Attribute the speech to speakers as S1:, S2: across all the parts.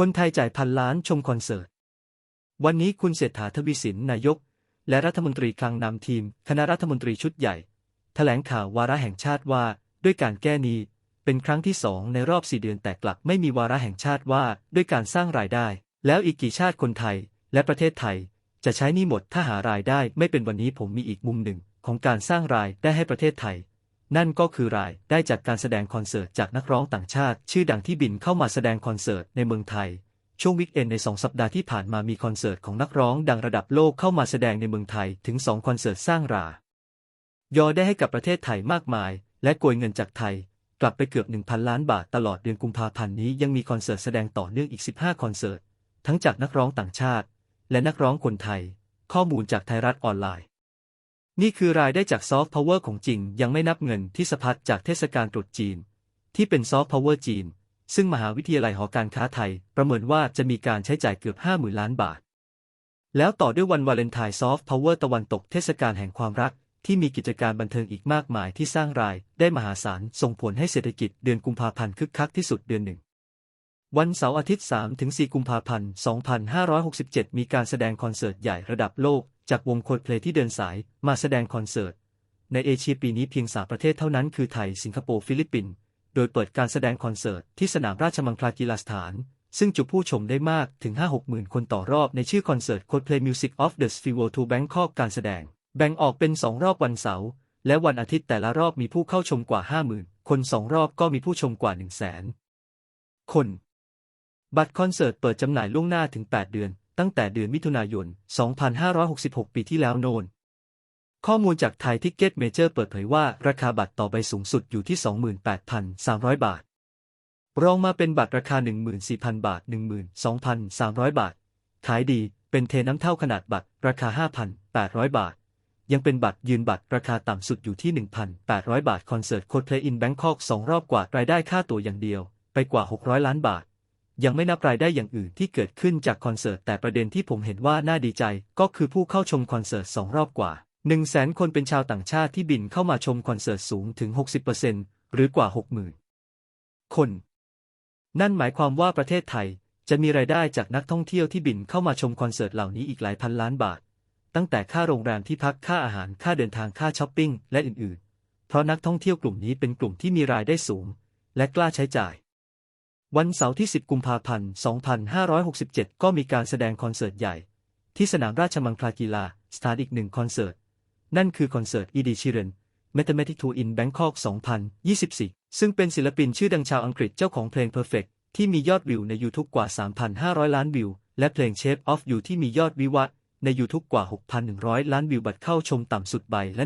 S1: คนไทยจ่ายพันล้านชมคอนเสิร์ต วันนี้คุณเศรษฐาทวีสินนายก และรัฐมนตรีคลังนำทีม คณะรัฐมนตรีชุดใหญ่ แถลงข่าววาระแห่งชาติว่า ด้วยการแก้นี้เป็นครั้งที่สองในรอบสี่เดือนแต่กลับไม่มีวาระแห่งชาติว่าด้วยการสร้างรายได้ แล้วอีกกี่ชาติคนไทย และประเทศไทย จะใช้นี่หมดถ้าหารายได้ไม่เป็นวันนี้ผมมีอีกมุมหนึ่งของการสร้างรายได้ให้ประเทศไทย นั่นก็คือรายได้จากการแสดงคอนเสิร์ตจากนักร้องต่างชาติ ชื่อดังที่บินเข้ามาแสดงคอนเสิร์ตในเมืองไทย ช่วงวิกเอนในสองสัปดาห์ที่ผ่านมามีคอนเสิร์ตของนักร้องดังระดับโลกเข้ามาแสดงในเมืองไทยถึง 2 คอนเสิร์ตสร้างรายอได้ให้กับประเทศไทยมากมาย และโกยเงินจากไทย กลับไปเกือบ 1,000 ล้านบาทตลอดเดือนกุมภาพันธ์นี้ยังมีคอนเสิร์ตแสดงต่อเนื่องอีก 15 คอนเสิร์ตทั้งจากนักร้องต่างชาติ และนักร้องคนไทย ข้อมูลจากไทยรัฐออนไลน์ นี่คือรายได้จากซอฟต์พาวเวอร์ของจริง ยังไม่นับเงินที่สะพัดจากเทศกาลตรุษจีน ที่เป็นซอฟต์พาวเวอร์จีน ซึ่งมหาวิทยาลัยหอการค้าไทย ประเมินว่าจะมีการใช้จ่ายเกือบ50,000ล้านบาท แล้วต่อด้วยวันวาเลนไทน์ซอฟต์พาวเวอร์ตะวันตกเทศกาลแห่งความรัก ที่มีกิจการบันเทิงอีกมากมายที่สร้างราย ได้มหาศาลส่งผลให้เศรษฐกิจเดือนกุมภาพันธ์คึกคักที่สุดเดือนหนึ่งวันเสาร์อาทิตย์3-4 กุมภาพันธ์ 2567 มีการแสดงคอนเสิร์ตใหญ่ระดับโลก จากวงโคดเพลที่เดินสายมาแสดงคอนเสิร์ต ในเอเชียปีนี้เพียง3ประเทศเท่านั้นคือไทย สิงคโปร์ ฟิลิปปินส์ โดยเปิดการแสดงคอนเสิร์ตที่สนามราชมังคลากีฬาสถาน ซึ่งจุผู้ชมได้มากถึง 5-6 หมื่นคนต่อรอบในชื่อคอนเสิร์ต Coldplay Music of the Festival to Bangkok การแสดง แบ่งออกเป็น 2 รอบวันเสาร์และวันอาทิตย์แต่ละรอบมีผู้เข้าชมกว่า 50,000 คน 2 รอบก็มีผู้ชมกว่า 100,000 คน บัตรคอนเสิร์ตเปิดจำหน่ายล่วงหน้าถึง 8 เดือน ตั้งแต่เดือนมิถุนายน 2566 ปีที่แล้วโนน ข้อมูลจากไทยทิกเก็ตเมเจอร์เปิดเผยว่า ราคาบัตรต่อใบสูงสุดอยู่ที่ 28,300 บาท รองมาเป็นบัตรราคา 14,000 บาท 12,300 บาท ขายดีเป็นเทน้ำเท่าขนาดบัตรราคา 5,800 บาท ยังเป็นบัตรยืนบัตรราคาต่ำสุดอยู่ที่ 1,800 บาท คอนเสิร์ตโคดเพลย์อินแบงคอกสองรอบกว่ารายได้ค่าตั๋วอย่างเดียว ไปกว่า 600 ล้านบาท ยังไม่นับรายได้อย่างอื่นที่เกิดขึ้นจากคอนเสิร์ตแต่ประเด็นที่ผมเห็นว่าน่าดีใจ ก็คือผู้เข้าชมคอนเสิร์ตสองรอบกว่า1 0 0 0 0แสนคนเป็นชาวต่างชาติที่บินเข้ามาชมคอนเสิร์ตสูงถึง 60%หรือกว่า 60,000 คน นั่นหมายความว่าประเทศไทยจะมีรายได้จากนักท่องเที่ยวที่บินเข้ามาชมคอนเสิร์ตเหล่านี้อีกหลายพันล้านบาท ตั้งแต่ค่าโรงแรมที่พักค่าอาหารค่าเดินทางค่าช้อปปิ้งและอื่นๆ เพราะนักท่องเที่ยวกลุ่มนี้เป็นกลุ่มที่มีรายได้สูง และกล้าใช้จ่าย วันเสาร์ที่ 10 กุมภาพันธ์ 2567 ก็มีการแสดงคอนเสิร์ตใหญ่ ที่สนามราชมังคลากีฬาสถานอีกหนึ่งคอนเสิร์ต นั่นคือคอนเสิร์ต E.D. Sheeran Mathematic Tour in Bangkok 2024 ซึ่งเป็นศิลปินชื่อดังชาวอังกฤษเจ้าของเพลง Perfect ที่มียอดวิวใน YouTube กว่า 3,500 ล้านวิว และเพลง Shape of You ที่มียอดวิวะ ใน YouTube กว่า 6,100 ล้านวิวบัตรเข้าชมต่ำสุดใบละ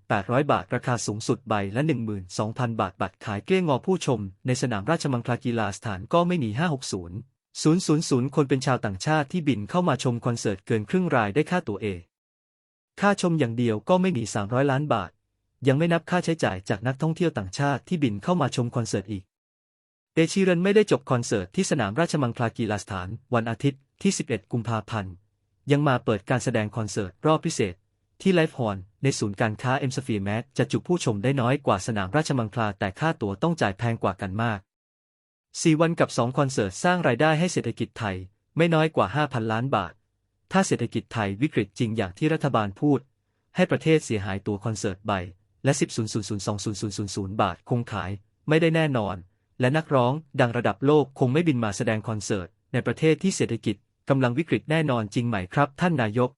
S1: 1,800 บาท ราคาสูงสุดใบละ 12,000 บาท บัตรขายเกลี้ยงงอผู้ชม ในสนามราชมังคลากีฬาสถานก็ไม่หนี560 000 คนเป็นชาวต่างชาติที่บินเข้ามาชมคอนเสิร์ตเกินครึ่งรายได้ค่าตั๋วเอค่าชมอย่างเดียวก็ไม่หนี300 ล้านบาท ยังไม่นับค่าใช้จ่ายจากนักท่องเที่ยวต่างชาติที่บินเข้ามาชมคอนเสิร์ตอีก เอชิรันไม่ได้จบคอนเสิร์ตที่สนามราชมังคลากีฬาสถาน วันอาทิตย์ที่ 11 กุมภาพันธ์ ยังมาเปิดการแสดงคอนเสิร์ตรอบพิเศษ ที่ไลฟ์ฮอนในศูนย์การค้าเอ็มสฟีแมจะจุผู้ชมได้น้อยกว่าสนามราชมังคลาแต่ค่าตั๋วต้องจ่ายแพงกว่ากันมาก 4 วันกับ 2 คอนเสิร์ตสร้างรายได้ให้เศรษฐกิจไทยไม่น้อยกว่า 5,000 ล้านบาท ถ้าเศรษฐกิจไทยวิกฤตจริงอย่างที่รัฐบาลพูด ให้ประเทศเสียหายตัวคอนเสิร์ตใบและ 10,000,020,000 บาทคงขายไม่ได้แน่นอน และนักร้องดังระดับโลกคงไม่บินมาแสดงคอนเสิร์ตในประเทศที่เศรษฐกิจ กำลังวิกฤตแน่นอนจริงไหมครับ ท่านนายก